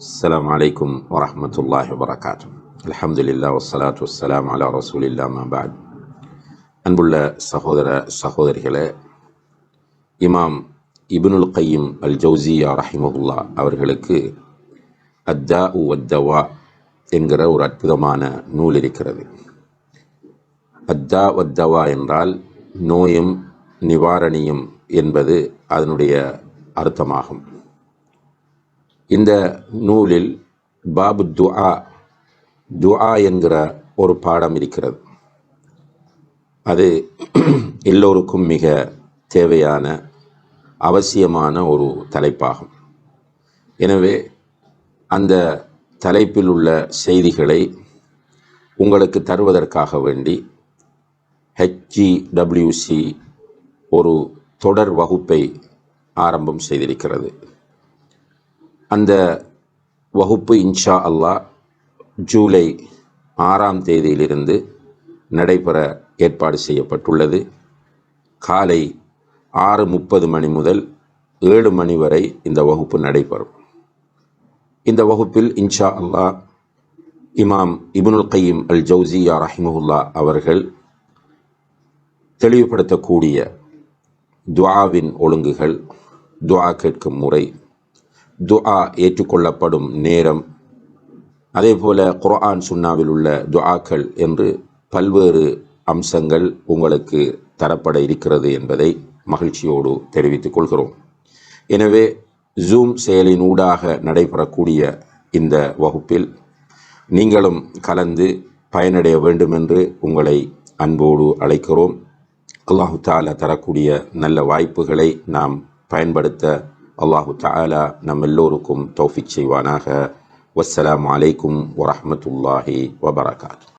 السلام عليكم ورحمة الله وبركاته الحمد لله والصلاة والسلام على رسول الله ما بعد அன்புள்ள சகோதர சகோதரிகளே இமாம் இப்னுல் கையும் அல் ஜவுசியா ரஹிமஹுல்லா அவர்களுக்கு அத்தா உ வத்தவா என்கிற ஒரு அற்புதமான நூல் இருக்கிறது அத்தா வத்தவா என்றால் நோயும் நிவாரணியும் என்பது அதனுடைய அர்த்தமாகும் இந்த நூலில் பாபு துஆ துஆ என்கிற ஒரு பாடம் இருக்கிறது. அது எல்லோருக்கும் மிக தேவையான அவசியமான ஒரு தலைப்பாகும். எனவே அந்த தலைப்பில் உள்ள செய்திகளை உங்களுக்கு தருவதற்காக வேண்டி ஹெச்ஜிடபிள்யூசி ஒரு தொடர் வகுப்பை ஆரம்பம் செய்திருக்கிறது. அந்த வகுப்பு இன்ஷா அல்லாஹ் ஜூலை ஆறாம் தேதியிலிருந்து நடைபெற ஏற்பாடு செய்யப்பட்டுள்ளது. காலை ஆறு முப்பது மணி முதல் ஏழு மணி வரை இந்த வகுப்பு நடைபெறும். இந்த வகுப்பில் இன்ஷா அல்லாஹ் இமாம் இபுனுல் கையீம் அல் ஜவுசியா ரஹிமஹுல்லா அவர்கள் தெளிவுபடுத்தக்கூடிய துவாவின் ஒழுங்குகள் துவா கேட்கும் முறை துஆ ஏற்றுக்கொள்ளப்படும் நேரம். அதே போல் குர்ஆன் சுன்னாவில் உள்ள துஆக்கள் என்று பல்வேறு அம்சங்கள் உங்களுக்கு தரப்பட இருக்கிறது என்பதை மகிழ்ச்சியோடு தெரிவித்துக் கொள்கிறோம். எனவே ஜூம் செயலின் ஊடாக நடைபெறக்கூடிய இந்த வகுப்பில் நீங்களும் கலந்து பயனடைய வேண்டும் என்று உங்களை அன்போடு அழைக்கிறோம். அல்லாஹு தாலா தரக்கூடிய நல்ல வாய்ப்புகளை நாம் பயன்படுத்த அல்லாஹு தாலா நம் எல்லோருக்கும் தௌஃபிக் செய்வானாக வஸ்ஸலாமு அலைக்கும் வரஹ்மத்துல்லாஹி வபரகாத்து